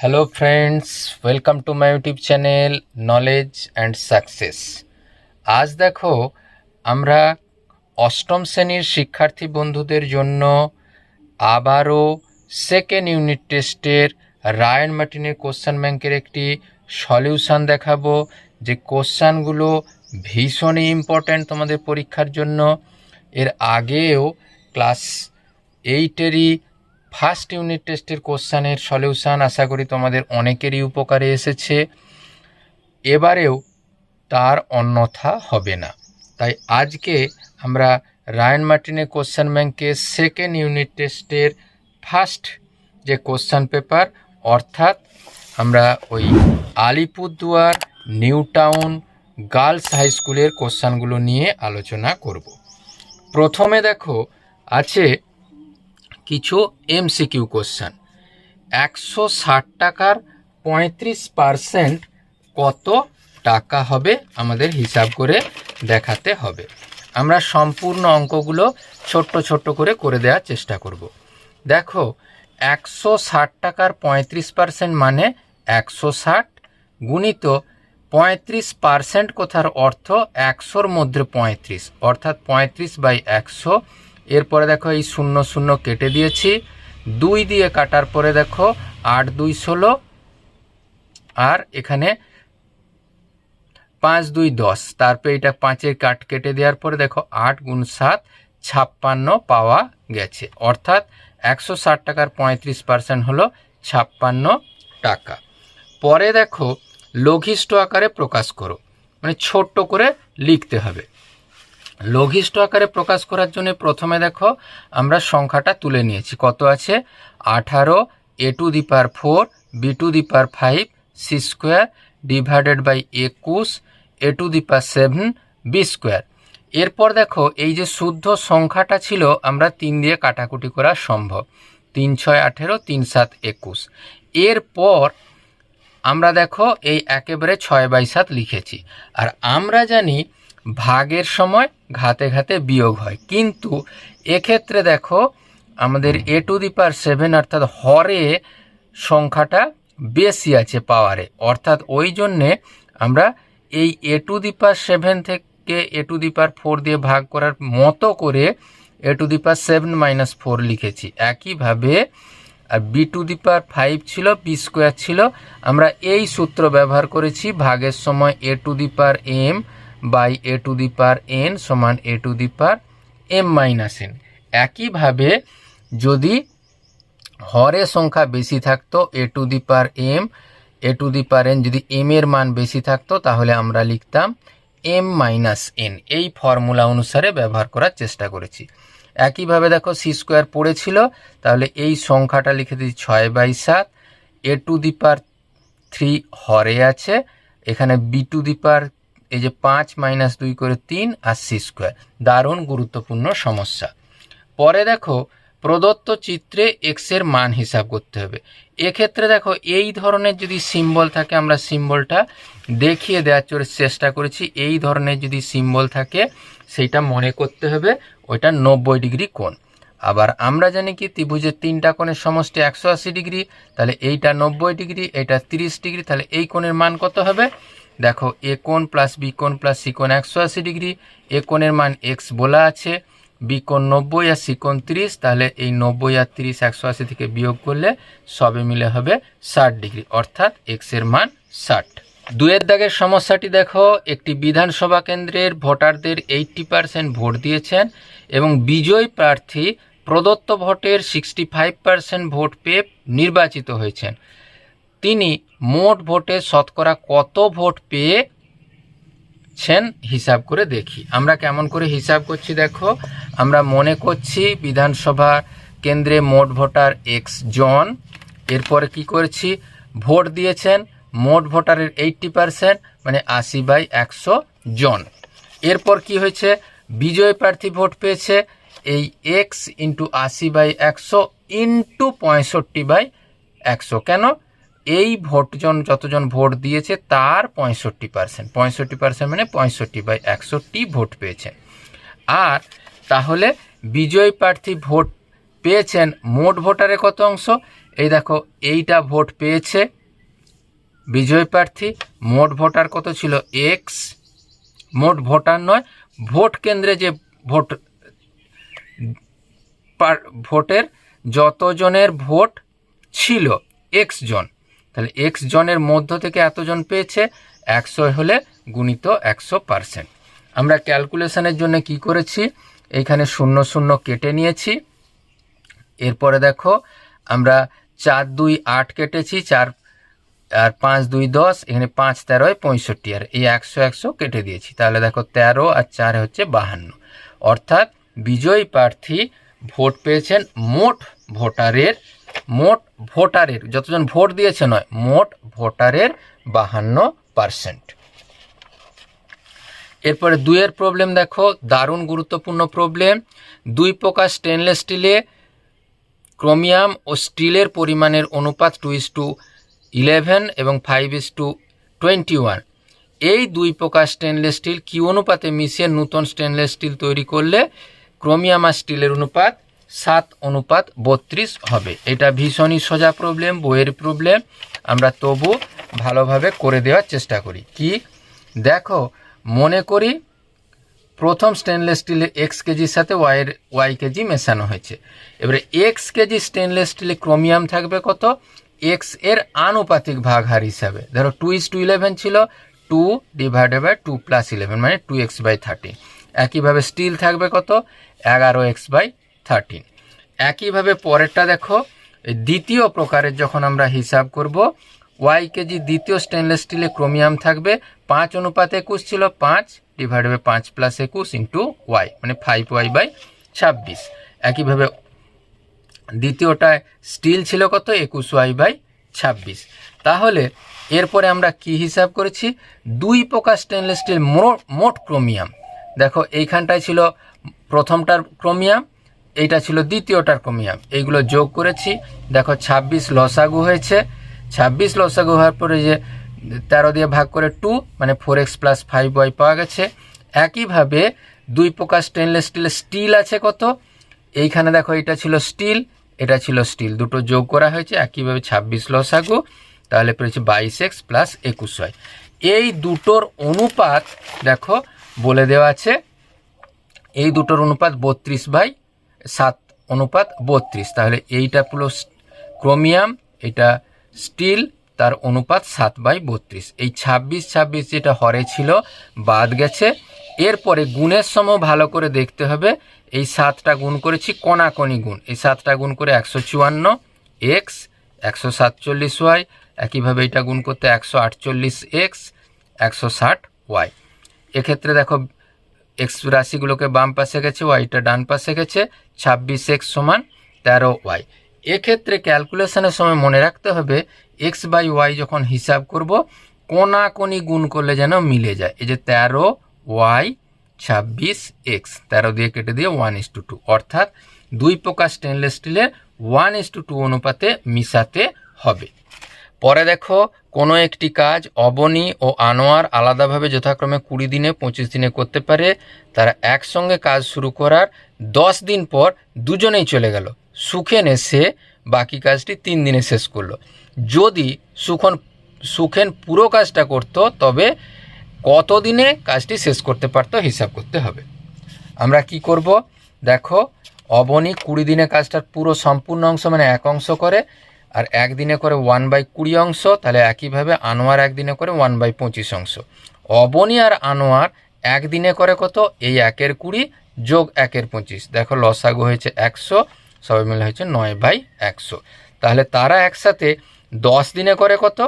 Hello friends welcome to my YouTube channel knowledge and success আজ দেখো, আমরা অষ্টম শ্রেণির শিক্ষার্থী বন্ধুদের জন্য আবারও সেকেন্ড ইউনিট টেস্টের রায়ন মার্টিনের কোশ্চান ব্যাংকের একটি সলিউশন দেখাবো, যে কোশ্চানগুলো ভীষণই ইম্পর্ট্যান্ট তোমাদের পরীক্ষার জন্য। এর আগেও ক্লাস এইটেরই ফার্স্ট ইউনিট টেস্টের কোশ্চানের সলিউশন আশা করি তোমাদের অনেকেরই উপকারে এসেছে। এবারেও তার অন্যথা হবে না। তাই আজকে আমরা রায়ন মার্টিনের কোশ্চান ব্যাংকের সেকেন্ড ইউনিট টেস্টের ফার্স্ট যে কোশ্চান পেপার, অর্থাৎ আমরা ওই Alipurduar new town girls high স্কুলের কোশ্চানগুলো নিয়ে আলোচনা করব। প্রথমে দেখো, আছে কিছু এমসিকিউ কোশ্চেন একশো ষাট টাকার পঁয়ত্রিশ পারসেন্ট কত টাকা হবে আমাদের হিসাব করে দেখাতে হবে। আমরা সম্পূর্ণ অঙ্কগুলো ছোট্ট ছোট্ট করে করে দেওয়ার চেষ্টা করব। দেখো, একশো ষাট টাকার পঁয়ত্রিশ পারসেন্ট মানে একশো ষাট গুণিত পঁয়ত্রিশ পারসেন্ট কথার অর্থ একশোর মধ্যে পঁয়ত্রিশ, অর্থাৎ পঁয়ত্রিশ বাই একশো এরপরে দেখো এই শূন্য শূন্য কেটে দিয়েছি। দুই দিয়ে কাটার পরে দেখো আট, দুই, ষোলো। আর এখানে পাঁচ, দুই, দশ। তারপরে এটা পাঁচের কাট কেটে দেওয়ার পরে দেখো আট গুণ সাত, ছাপ্পান্ন পাওয়া গেছে। অর্থাৎ একশো ষাট টাকার পঁয়ত্রিশ পার্সেন্ট হলো ছাপ্পান্ন টাকা। পরে দেখো লঘিষ্ঠ আকারে প্রকাশ করো। মানে ছোট্ট করে লিখতে হবে। লঘিষ্ঠ আকারে প্রকাশ করার জন্য প্রথমে দেখো, আমরা সংখ্যাটা তুলে নিয়েছি। কত আছে? আঠারো A to the power four B to the power five C square divided by একুশ A to the power seven B square এরপর দেখো, এই যে শুদ্ধ সংখ্যাটা ছিল, আমরা তিন দিয়ে কাটাকুটি করা সম্ভব। তিন ছয় আঠেরো, তিন সাত একুশ। এরপর আমরা দেখো, এই একেবারে ছয় বাই সাত লিখেছি। আর আমরা জানি ভাগের সময় ঘাতে ঘাতে বিয়োগ হয়। কিন্তু এক্ষেত্রে দেখো, আমাদের এ টু দি পার সেভেন অর্থাৎ হরে সংখ্যাটা বেশি আছে পাওয়ারে অর্থাৎ ওই জন্যে আমরা এই এ টু দি পার সেভেন থেকে এ টু দি পার ফোর দিয়ে ভাগ করার মতো করে A to the power seven minus four লিখেছি। একইভাবে, আর B to the power five ছিল বি স্কোয়ার ছিল, আমরা এই সূত্র ব্যবহার করেছি ভাগের সময় A to the power M by A to the power N সমান A to the power M minus N. একইভাবে যদি হরে সংখ্যা বেশি থাকতো, A to the power M, A to the power N যদি এম এর মান বেশি থাকতো, তাহলে আমরা লিখতাম এম মাইনাস এন। এই ফর্মুলা অনুসারে ব্যবহার করার চেষ্টা করেছি। একইভাবে দেখো, সি স্কোয়ার পড়েছিল, তাহলে এই সংখ্যাটা লিখে দিচ্ছি ছয় বাই সাত। এ টু দি পার থ্রি হরে আছে, এখানে বি টু দি পার এই যে পাঁচ মাইনাস দুই করে তিন আর সি স্কোয়ার। দারুণ গুরুত্বপূর্ণ সমস্যা। পরে দেখো, প্রদত্ত চিত্রে এক্সের মান হিসাব করতে হবে। এক্ষেত্রে দেখো, এই ধরনের যদি সিম্বল থাকে, আমরা সিম্বলটা দেখিয়ে দেওয়ার চেষ্টা করেছি, এই ধরনের যদি সিম্বল থাকে, সেইটা মনে করতে হবে, ওইটা নব্বই ডিগ্রি কোণ। আবার আমরা জানি কি, ত্রিভুজের তিনটা কোণের সমষ্টি একশো আশি ডিগ্রি, তাহলে এইটা নব্বই ডিগ্রি, এইটা তিরিশ ডিগ্রি, তাহলে এই কোণের মান কত হবে? দেখো এ প্লাস বি কোণ প্লাস সি একশো আশি ডিগ্রি এ মান এক্স বলা আছে বি নব্বই আর সি কোণ তাহলে এই নব্বই আর তিরিশ একশো আশি থেকে বিয়োগ করলে সবে মিলে হবে ষাট ডিগ্রি, অর্থাৎ এক্সের মান ষাট। দুয়ের দাগের সমস্যাটি দেখো, একটি বিধানসভা কেন্দ্রের ভোটারদের এইটটি পার্সেন্ট ভোট দিয়েছেন এবং বিজয়ী প্রার্থী প্রদত্ত ভোটের সিক্সটি ফাইভ পার্সেন্ট ভোট পেয়ে নির্বাচিত হয়েছেন। তিনি মোট ভোটে শতকরা কত ভোট পেয়েছেন হিসাব করে দেখি। আমরা কেমন করে হিসাব করছি দেখো? আমরা মনে করছি বিধানসভা কেন্দ্রে মোট ভোটার এক্স জন। এরপরে কি করেছি? ভোট দিয়েছেন মোট ভোটারের এইটটি পারসেন্ট মানে আশি বাই একশো জন। এরপর কি হয়েছে? বিজয় প্রার্থী ভোট পেয়েছে এই এক্স ইন্টু আশি বাই একশো ইন্টু পঁয়ষট্টি বাই একশো। কেন? এই ভোটজন যতজন ভোট দিয়েছে তার পঁয়ষট্টি পার্সেন্ট। পঁয়ষট্টি পার্সেন্ট মানে পঁয়ষট্টি বাই একষট্টি ভোট পেয়েছে। আর তাহলে বিজয়ী প্রার্থী ভোট পেয়েছেন মোট ভোটারে কত অংশ? এই দেখো, এইটা ভোট পেয়েছে বিজয় প্রার্থী, মোট ভোটার কত ছিল? এক্স মোট ভোটার নয়, ভোট কেন্দ্রে যে ভোট ভোটের যতজনের ভোট ছিল এক্স জন। তাহলে এক্স জনের মধ্য থেকে এতজন পেয়েছে, একশো হলে গুণিত একশো পার্সেন্ট। আমরা ক্যালকুলেশনের জন্য কি করেছি? এখানে শূন্য শূন্য কেটে নিয়েছি। এরপরে দেখো, আমরা চার দুই আট কেটেছি, চার আর পাঁচ দুই দশ, এখানে পাঁচ তেরোয় পঁয়ষট্টি, আর এই একশো একশো কেটে দিয়েছি। তাহলে দেখো তেরো আর চার হচ্ছে বাহান্ন। অর্থাৎ বিজয়ী প্রার্থী ভোট পেয়েছেন মোট ভোটারের মোট ভোটারের, যতজন ভোট দিয়েছে নয়, মোট ভোটারের বাহান্ন পারসেন্ট এরপরে দুইয়ের প্রবলেম দেখো, দারুণ গুরুত্বপূর্ণ প্রবলেম দুই প্রকার স্টেনলেস স্টিলে ক্রোমিয়াম ও স্টিলের পরিমাণের অনুপাত টু ইস টু ইলেভেন এবং five is to twenty one এই দুই প্রকার স্টেনলেস স্টিল কি অনুপাতে মিশিয়ে নূতন স্টেনলেস স্টিল তৈরি করলে ক্রোমিয়াম আর স্টিলের অনুপাত সাত অনুপাত বত্রিশ হবে। এটা ভীষণই সোজা প্রবলেম বইয়ের প্রবলেম আমরা তবু ভালোভাবে করে দেওয়ার চেষ্টা করি। কি? দেখো, মনে করি প্রথম স্টেনলেস স্টিলে এক্স কেজির সাথে ওয়াইয়ের ওয়াই কেজি মেশানো হয়েছে। এবারে এক্স কেজি স্টেনলেস স্টিলে ক্রোমিয়াম থাকবে কত? এক্সের আনুপাতিক ভাগ হার হিসাবে। ধরো টু ইস টু ইলেভেন ছিল two divided by two plus eleven মানে টু এক্স বাই থার্টিন একইভাবে স্টিল থাকবে কত? এগারো এক্স বাই থার্টিন একইভাবে পরেরটা দেখো দ্বিতীয় প্রকারের যখন আমরা হিসাব করব ওয়াই কেজি দ্বিতীয় স্টেনলেস স্টিলে ক্রোমিয়াম থাকবে, পাঁচ অনুপাত একুশ ছিল, পাঁচ ডিভাইড বাই পাঁচ প্লাস একুশ ইন্টু ওয়াই মানে ফাইভ ওয়াই বাই ছাব্বিশ। একইভাবে দ্বিতীয়টায় স্টিল ছিল কত? একুশ ওয়াই বাই ছাব্বিশ। তাহলে এরপরে আমরা কি হিসাব করেছি? দুই প্রকার স্টেনলেস স্টিল মোট ক্রোমিয়াম দেখো, এইখানটায় ছিল প্রথমটার ক্রোমিয়াম এইটা ছিল দ্বিতীয়টার ক্রোমিয়াম। এইগুলো যোগ করেছি। দেখো, ছাব্বিশ লসাগু হয়েছে। ছাব্বিশ লসাগু হওয়ার পরে যে তেরো দিয়ে ভাগ করে টু মানে four X plus five Y পাওয়া গেছে। একইভাবে দুই প্রকার স্টেনলেস স্টিলের স্টিল আছে কত? এইখানে দেখো, এটা ছিল স্টিল, এটা ছিল স্টিল। দুটো যোগ করা হয়েছে। একইভাবে ছাব্বিশ লসাগু, তাহলে পেয়েছে বাইশ এক্স প্লাস একুশ ওয়াই। এই দুটোর অনুপাত, দেখো, বলে দেওয়া আছে। এই দুটোর অনুপাত বত্রিশ বাই সাত অনুপাত বত্রিশ। তাহলে এইটা প্লাস ক্রোমিয়াম এটা স্টিল তার অনুপাত সাত বাই বত্রিশ। এই ছাব্বিশ ছাব্বিশ যেটা হরে ছিল, বাদ গেছে। এরপরে গুণের সময় ভালো করে দেখতে হবে। এই সাতটা গুণ করেছি কোনাকনি গুণ। এই সাতটা গুণ করে একশো চুয়ান্ন এক্স একশো সাতচল্লিশ ওয়াই একইভাবে এটা গুণ করতে একশো আটচল্লিশ এক্স একশো ষাট ওয়াই এক্ষেত্রে দেখো এক্স রাশিগুলোকে বাম পাশে গেছে ওয়াইটা ডান পাশে গেছে, ছাব্বিশ এক্স সমান তেরো ওয়াই এক্ষেত্রে ক্যালকুলেশনের সময় মনে রাখতে হবে, এক্স বাই ওয়াই যখন হিসাব করব, কোনাকোনি গুণ করলে যেন মিলে যায়। এই যে তেরো ওয়াই ছাব্বিশ এক্স তেরো দিয়ে কেটে দিয়ে ওয়ান ইস টু টু অর্থাৎ দুই প্রকার স্টেনলেস স্টিলের ওয়ান ইস টু টু অনুপাতে মিশাতে হবে। পরে দেখো, কোনো একটি কাজ অবনী ও আনোয়ার আলাদাভাবে যথাক্রমে কুড়ি দিনে, পঁচিশ দিনে করতে পারে। তারা একসঙ্গে কাজ শুরু করার দশ দিন পর দুজনেই চলে গেল। সুখেন এসে বাকি কাজটি তিন দিনে শেষ করল। যদি সুখন, সুখেন পুরো কাজটা করত, তবে কত দিনে কাজটি শেষ করতে পারতো হিসাব করতে হবে। আমরা কি করব? দেখো, অবনী কুড়ি দিনে কাজটার পুরো সম্পূর্ণ অংশ মানে এক অংশ করে আর একদিনে করে ওয়ান বাই কুড়ি অংশ, তাহলে একইভাবে আনোয়ার একদিনে করে ওয়ান বাই পঁচিশ অংশ। অবনী আর আনোয়ার একদিনে করে কত? এই একের কুড়ি যোগ একের পঁচিশ। দেখো লসাগু হয়েছে একশো, সবাই মিলে হয়েছে নয় বাই একশো। তাহলে তারা একসাথে দশ দিনে করে কত?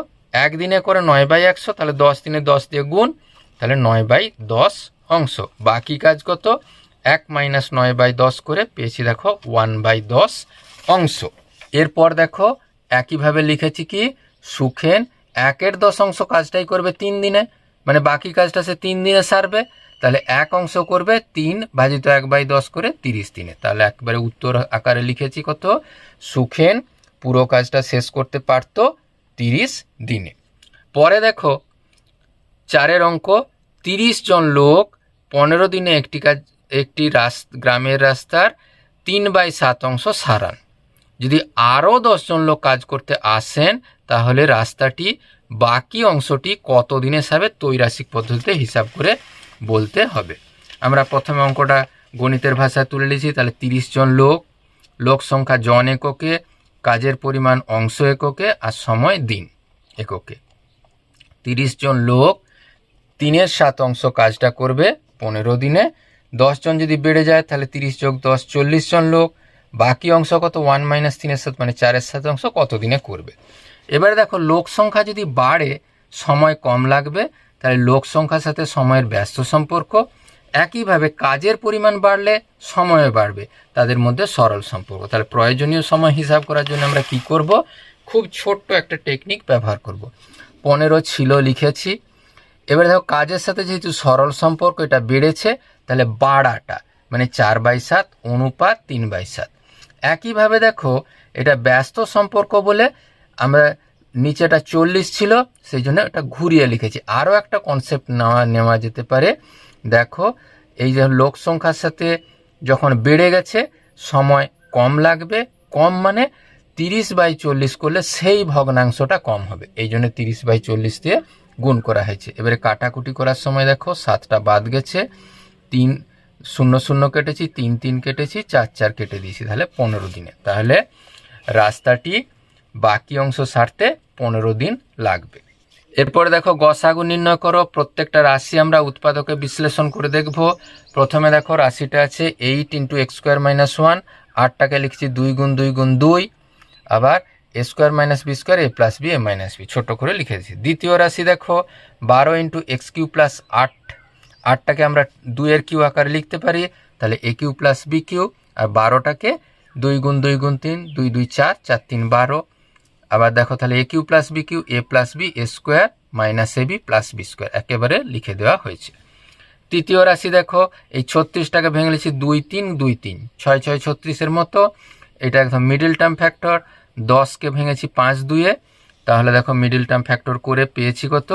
একদিনে করে নয় বাই একশো, তাহলে দশ দিনে দশ দিয়ে গুণ, তাহলে নয় বাই দশ অংশ। বাকি কাজ কত? এক মাইনাস নয় বাই দশ করে পেয়েছি দেখো ওয়ান বাই দশ অংশ। এরপর দেখো একইভাবে লিখেছি কি, সুখেন একের দশ অংশ কাজটাই করবে তিন দিনে। মানে বাকি কাজটা সে তিন দিনে সারবে, তাহলে এক অংশ করবে তিন ভাজিত এক বাই দশ করে তিরিশ দিনে। তাহলে একবারে উত্তর আকারে লিখেছি কত, সুখেন পুরো কাজটা শেষ করতে পারতো তিরিশ দিনে। পরে দেখো, চারের অঙ্ক, তিরিশ জন লোক পনেরো দিনে একটি কাজ, একটি রাস গ্রামের রাস্তার তিন বাই সাত অংশ সারান। যদি আরও দশজন লোক কাজ করতে আসেন, তাহলে রাস্তাটি বাকি অংশটি কত দিনের হিসাবে তৈরাসিক পদ্ধতিতে হিসাব করে বলতে হবে। আমরা প্রথমে অঙ্কটা গণিতের ভাষায় তুলে নিয়েছি, তাহলে তিরিশ জন লোক লোক সংখ্যা জন এককে, কাজের পরিমাণ অংশ এককে, আর সময় দিন এককে। তিরিশ জন লোক, তিনের সাত অংশ কাজটা করবে পনেরো দিনে। দশজন যদি বেড়ে যায়, তাহলে তিরিশ যোগ দশ, চল্লিশ জন লোক। বাকি অংশ কত? ওয়ান মাইনাস তিনের সাথে মানে চারের সাথে অংশ কত দিনে করবে? এবারে দেখো, লোক সংখ্যা যদি বাড়ে, সময় কম লাগবে, তাহলে লোক সংখ্যার সাথে সময়ের ব্যস্ত সম্পর্ক। একইভাবে কাজের পরিমাণ বাড়লে সময় বাড়বে, তাদের মধ্যে সরল সম্পর্ক। তাহলে প্রয়োজনীয় সময় হিসাব করার জন্য আমরা কি করব? খুব ছোট্ট একটা টেকনিক ব্যবহার করব। পনেরো ছিল, লিখেছি। এবারে দেখো, কাজের সাথে যেহেতু সরল সম্পর্ক, এটা বেড়েছে, তাহলে বাড়াটা মানে চার বাই সাত, অনুপাত তিন বাই সাত। একইভাবে দেখো, এটা ব্যস্ত সম্পর্ক বলে আমরা নিচেটা চল্লিশ ছিল, সেই জন্য এটা ঘুরিয়ে লিখেছি। আরও একটা কনসেপ্ট নেওয়া নেওয়া যেতে পারে। দেখো, এই যে লোক সংখ্যার সাথে যখন বেড়ে গেছে, সময় কম লাগবে। কম মানে তিরিশ বাই চল্লিশ করলে সেই ভগ্নাংশটা কম হবে। এই জন্য তিরিশ বাই চল্লিশ দিয়ে গুণ করা হয়েছে। এবারে কাটাকুটি করার সময় দেখো, সাতটা বাদ গেছে, তিন শূন্য শূন্য কেটেছি, তিন তিন কেটেছি, চার চার কেটে দিয়েছি তাহলে পনেরো দিনে। তাহলে রাস্তাটি বাকি অংশ সারতে পনেরো দিন লাগবে। এরপরে দেখো গসাগু নির্ণয় করো। প্রত্যেকটা রাশি আমরা উৎপাদকে বিশ্লেষণ করে দেখব। প্রথমে দেখো, রাশিটা আছে eight into X square minus one. আটটাকে লিখছি দুই গুণ দুই গুণ দুই। আবার A square minus B square, A plus B, A minus B. ছোটো করে লিখে দিচ্ছি দ্বিতীয় রাশি দেখো, বারো ইন্টু এক্স কিউ প্লাস আট আটটাকে আমরা দুইয়ের কিউ আকারে লিখতে পারি, তাহলে A cube plus B cube, আর বারোটাকে দুই গুণ দুই গুণ তিন, দুই দুই চার চার তিন বারো। আবার দেখো তাহলে A cube plus B cube A plus B A square minus A B plus B square একেবারে লিখে দেওয়া হয়েছে। তৃতীয় রাশি দেখো, এই ছত্রিশটাকে ভেঙে লিখছি দুই তিন দুই তিন। ছয় ছয় ছত্রিশের মতো, এটা একদম মিডিল টার্ম ফ্যাক্টর দশকে ভেঙেছি পাঁচ দুইয়ে। তাহলে দেখো মিডিল টার্ম ফ্যাক্টর করে পেয়েছি কত?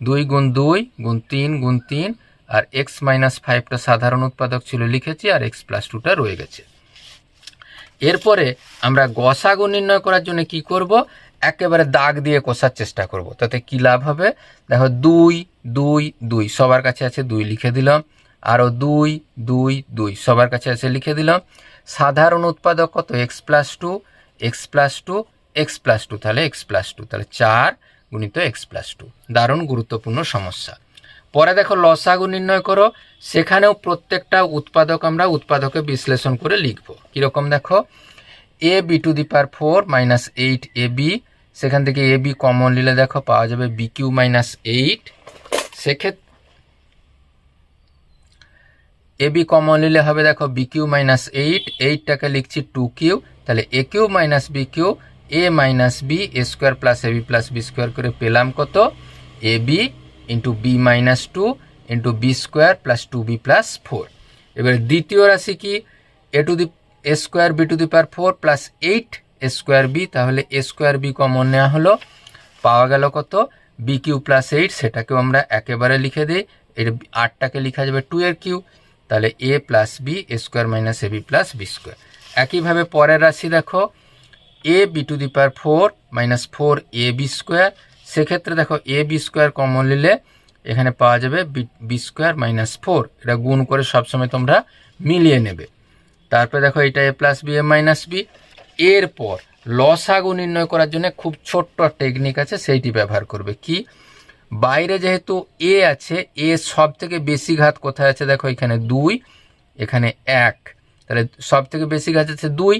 দুই গুণ দুই, গুণ তিন গুণ তিন আর এক্স মাইনাস ফাইভটা সাধারণ উৎপাদক ছিল লিখেছি আর এক্স প্লাস টুটা রয়ে গেছে। এরপরে আমরা গসাগু নির্ণয় করার জন্য কি করব? একেবারে দাগ দিয়ে কষার চেষ্টা করব। তাতে কি লাভ হবে? দেখো দুই দুই দুই, সবার কাছে আছে দুই লিখে দিলাম। আরও দুই দুই দুই, সবার কাছে আছে লিখে দিলাম। সাধারণ উৎপাদক কত? X plus two X plus two X plus two তাহলে এক্স প্লাস টু তাহলে চার গুণিত এক্স প্লাস টু দারুণ গুরুত্বপূর্ণ সমস্যা। পরে দেখো লসাগু নির্ণয় করো, সেখানেও প্রত্যেকটা উৎপাদক আমরা উৎপাদকে বিশ্লেষণ করে লিখব। কীরকম দেখো? A B to the power four minus eight A B সেখান থেকে এ বি কমন নিলে দেখো পাওয়া যাবে বি কিউ মাইনাস এইট সেক্ষেত্রে এ বি কমন নিলে হবে দেখো বি কিউ মাইনাস এইট এইটটাকে লিখছি টু কিউ তাহলে A cube minus B cube A minus B A square plus A B plus B square করে পেলাম কত? A B into B minus two into B square plus two B plus four এবার দ্বিতীয় রাশি কি? A to the A square B to the power four plus eight A square B তাহলে A square B common নেওয়া হলো। পাওয়া গেল কত? বি কিউ প্লাস এইট সেটাকেও আমরা একেবারে লিখে দিই। এর আটটাকে লেখা যাবে টু এর কিউ তাহলে A plus B A square minus A B plus B square একইভাবে পরের রাশি দেখো। A B to the power four minus four A B square সেক্ষেত্রে দেখো এ বি স্কোয়ার কমন নিলে এখানে পাওয়া যাবে বি স্কোয়ার মাইনাস ফোর এটা গুণ করে সবসময় তোমরা মিলিয়ে নেবে। তারপরে দেখো এটা A plus B A minus B এরপর লসাগু নির্ণয় করার জন্য খুব ছোট্ট টেকনিক আছে, সেইটি ব্যবহার করবে কি? বাইরে যেহেতু এ আছে এ সব থেকে বেশি ঘাত কোথায় আছে দেখো এখানে দুই, এখানে এক। তাহলে সব থেকে বেশি ঘাত আছে দুই,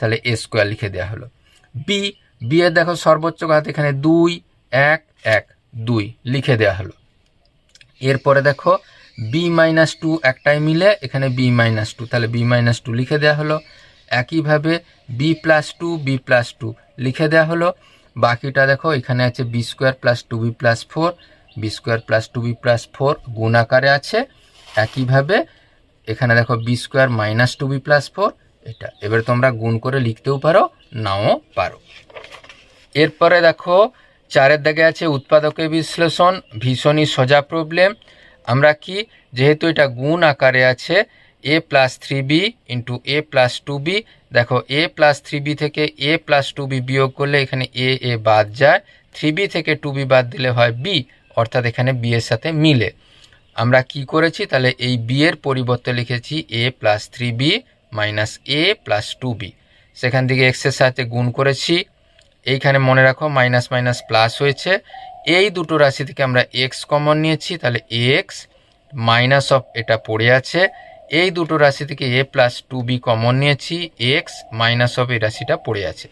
তাহলে এ স্কোয়ার লিখে দেওয়া হলো। বি বি এর দেখো সর্বোচ্চ ঘাত এখানে দুই এক এক, দুই লিখে দেওয়া হলো। এরপরে দেখো, বি মাইনাস টু একটাই মিলে এখানে বি মাইনাস টু, তাহলে বি মাইনাস টু লিখে দেওয়া হলো। একইভাবে B plus two, B plus two লিখে দেওয়া হলো। বাকিটা দেখো, এখানে আছে B square plus two B plus four, B square plus two B plus four গুণ আকারে আছে। একইভাবে এখানে দেখো, B square minus two B plus four, এটা এবার তোমরা গুণ করে লিখতেও পারো, নাও পারো। এরপরে দেখো চারের দাগে আছে উৎপাদকের বিশ্লেষণ, ভীষণই সোজা প্রবলেম আমরা কি, যেহেতু এটা গুণ আকারে আছে A plus three B into A plus two B দেখো এ প্লাস থ্রি বি থেকে এ প্লাস টু বি বিয়োগ করলে এখানে এ এ বাদ যায় থ্রি বি থেকে টু বি বাদ দিলে হয় বি অর্থাৎ এখানে বি এর সাথে মিলে। আমরা কি করেছি, তাহলে এই বি এর পরিবর্তে লিখেছি A plus three B minus A plus two B সেখান থেকে এক্সের সাথে গুণ করেছি এইখানে মনে রাখো মাইনাস মাইনাস প্লাস হয়েছে। এই দুটো রাশি থেকে আমরা এক্স কমন নিয়েছি, তাহলে এক্স মাইনাস অফ এটা পড়ে আছে। এই দুটো রাশি থেকে A plus two B common নিয়েছি এক্স মাইনাস অফ এই রাশিটা পড়ে আছে।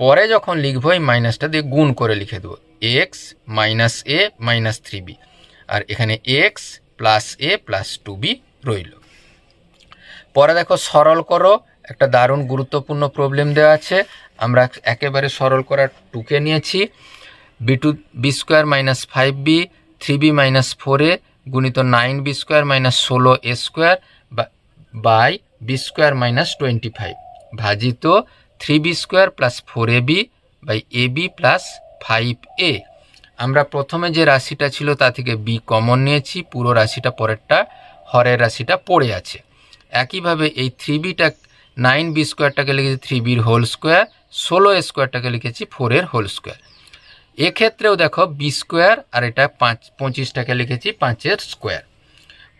পরে যখন লিখব, এই মাইনাসটা দিয়ে গুণ করে লিখে দেবো। X minus A minus three B আর এখানে X plus A plus two B রইল। পরে দেখো, সরল করো, একটা দারুণ গুরুত্বপূর্ণ প্রবলেম দেওয়া আছে। আমরা একেবারে সরল করার টুকে নিয়েছি। B two B square minus five B three B minus four গুণিত নাইন বি স্কোয়ার মাইনাস ষোলো A square by B square minus twenty five ভাজিত three B square plus four A B by A B plus five A আমরা প্রথমে যে রাশিটা ছিল তা থেকে বি কমন নিয়েছি, পুরো রাশিটা পরেরটা, হরের রাশিটা পড়ে আছে। একইভাবে এই থ্রি বিটা নাইন বি স্কোয়ারটাকে লিখেছি থ্রি বির হোল স্কোয়ার ষোলো স্কোয়ারটাকে লিখেছি ফোরের হোল স্কোয়ার। এক্ষেত্রেও দেখো বি স্কোয়ার আর এটা পাঁচ, পঁচিশটাকে লিখেছি পাঁচের স্কোয়ার।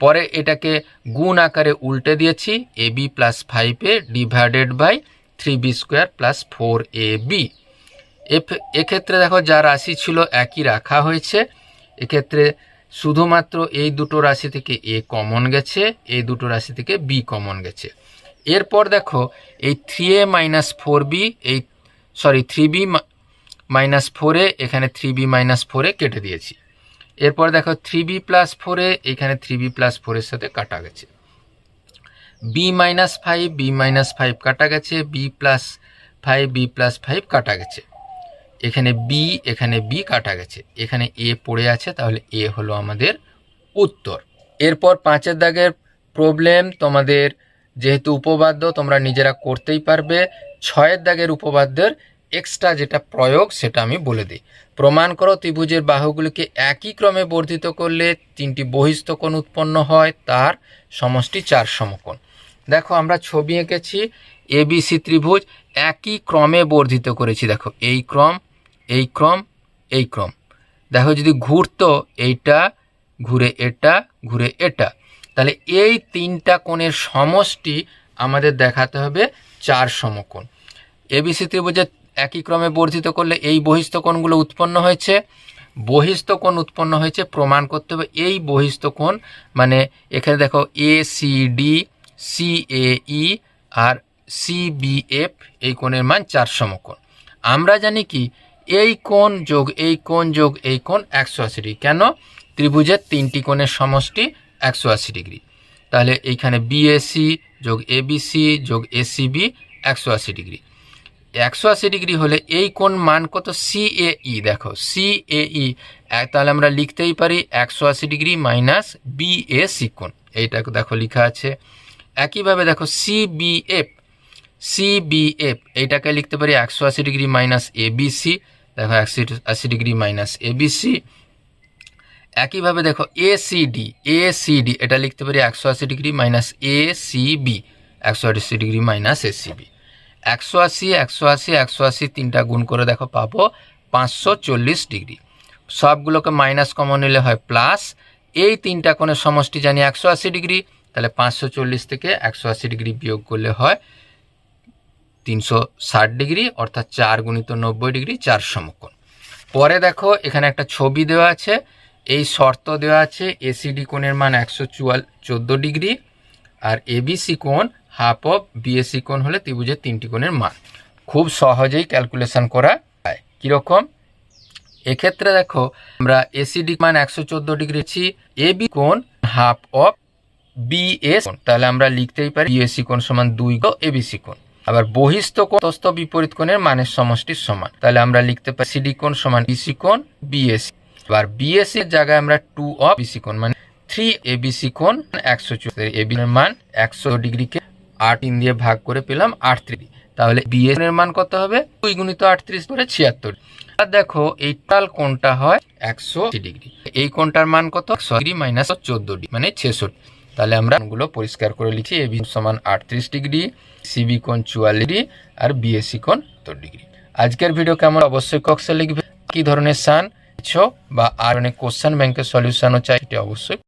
পরে এটাকে গুণ আকারে উল্টে দিয়েছি A B plus five divided by three B square plus four A B এক্ষেত্রে দেখো যা রাশি ছিল একই রাখা হয়েছে। এক্ষেত্রে শুধুমাত্র এই দুটো রাশি থেকে এ কমন গেছে, এই দুটো রাশি থেকে বি কমন গেছে। এরপর দেখো, এই three A minus four B এই সরি থ্রি বি মাইনাস ফোরে এখানে থ্রি বি মাইনাস ফোরে কেটে দিয়েছি। এরপর দেখো থ্রি বি প্লাস ফোরে এখানে থ্রি বি প্লাস ফোরের সাথে কাটা গেছে। B minus five B minus five কাটা গেছে B plus five B plus five কাটা গেছে। এখানে বি এখানে বি কাটা গেছে। এখানে এ পড়ে আছে, তাহলে এ হলো আমাদের উত্তর। এরপর পাঁচের দাগের প্রবলেম তোমাদের যেহেতু উপবাদ্য তোমরা নিজেরা করতেই পারবে, ছয়ের দাগের উপবাদ্যের এক্সট্রা যেটা প্রয়োগ, সেটা আমি বলে দিই। প্রমাণ করো, ত্রিভুজের বাহুগুলিকে একই ক্রমে বর্ধিত করলে তিনটি বহিস্থ কোণ উৎপন্ন হয়, তার সমষ্টি চার সমকোণ। দেখো, আমরা ছবি এঁকেছি এবিসি ত্রিভুজ একই ক্রমে বর্ধিত করেছি। দেখো, এই ক্রম এই ক্রম এই ক্রম। দেখো, যদি ঘুরতো, এইটা, ঘুরে এটা ঘুরে এটা। তাহলে এই তিনটা কোণের সমষ্টি আমাদের দেখাতে হবে চার সমকোণ। এবিসি ত্রিভুজের একই ক্রমে বর্ধিত করলে এই বহিস্থ কোণগুলো উৎপন্ন হয়েছে। বহিস্থ কোণ উৎপন্ন হয়েছে, প্রমাণ করতে হবে এই বহিস্থ কোণ মানে এখানে দেখো A C D C A E R C B F এই কোণের মান চার সমকোণ। আমরা জানি কি, এই কোণ যোগ এই কোণ যোগ এই কোণ একশো আশি কেন? ত্রিভুজের তিনটি কোণের সমষ্টি একশো আশি ডিগ্রি। তাহলে এইখানে বিএসি যোগ এবিসি যোগ এসিবি একশো আশি ডিগ্রি। একশো আশি ডিগ্রি হলে এই কোণ মান কত? সিএই দেখো সিএই তাহলে আমরা লিখতেই পারি একশো আশি ডিগ্রি মাইনাস বিএসি কোণ। এইটা দেখো লেখা আছে। একইভাবে দেখো সিবিএফ সিবিএফ এইটাকে লিখতে পারি একশো আশি ডিগ্রি মাইনাস এবিসি দেখো একশো আশি ডিগ্রি মাইনাস এবিসি একইভাবে দেখো এসিডি এসিডি এটা লিখতে পারি একশো আশি ডিগ্রি মাইনাস এসিবি একশো আশি ডিগ্রি মাইনাস এসিবি একশো আশি একশো আশি একশো আশি তিনটা গুণ করে দেখো পাবো পাঁচশো চল্লিশ ডিগ্রি। সবগুলোকে মাইনাস কমন নিলে হয় প্লাস এই তিনটা কোণের সমষ্টি জানি একশো আশি ডিগ্রি, তাহলে পাঁচশো চল্লিশ থেকে একশো আশি ডিগ্রি বিয়োগ করলে হয় তিনশো ষাট ডিগ্রি, অর্থাৎ চার গুণিত নব্বই ডিগ্রি, চার সমকোণ। পরে দেখো, এখানে একটা ছবি দেওয়া আছে। এই শর্ত দেওয়া আছে এসিডি কোণের মান একশো চুয়াল চোদ্দ ডিগ্রি আর এবিসি কোণ হাফ অফ বিএসি কোণ হলে ত্রিভুজের তিনটি কোণের মান। খুব সহজেই ক্যালকুলেশন করা যায়। কীরকম? এক্ষেত্রে দেখো, আমরা এসিডি মান একশো চোদ্দ ডিগ্রি এবি কোণ হাফ অফ বিএস তাহলে আমরা লিখতেই পারি বিএসি কোণ সমান দুই গো এবিসি কোণ। আবার বহিস্থ কোণ বিপরীত কোণের মানের সমষ্টির সমান। তাহলে আমরা লিখতে পারি সিডি কোণ সমান বিসি কোণ বিএসি এবার বিএসসি এর জায়গায় আমরা টু অফ বিসি কোণ মানে থ্রি এবিসি কোণ, একশো চুয়াত্তর এবি এর মান, একশো ডিগ্রিকে আট তিন দিয়ে ভাগ করে পেলাম আটত্রিশ তাহলে বিএস এর মান কত হবে? দুই গুণিত আটত্রিশ করে ছিয়াত্তর আর দেখো, এই টাল কোণটা হয় একশো ডিগ্রি। এই কোণটার মান কত? একশো ডিগ্রি মাইনাস চোদ্দ ডিগ্রি মানে ছেষট্টি তাহলে আমরা গুলো পরিষ্কার করে লিখি এবি সমান আটত্রিশ ডিগ্রি সিবি কোণ চুয়াল্লিশ ডিগ্রি, আর বিএসসি কোণ সত্তর ডিগ্রি। আজকের ভিডিও কেমন? অবশ্যই কক্সে লিখবে। কি ধরনের সান? বা আর অনেক কোশ্চেন ব্যাংকের সলিউশনও চাই সেটি অবশ্যই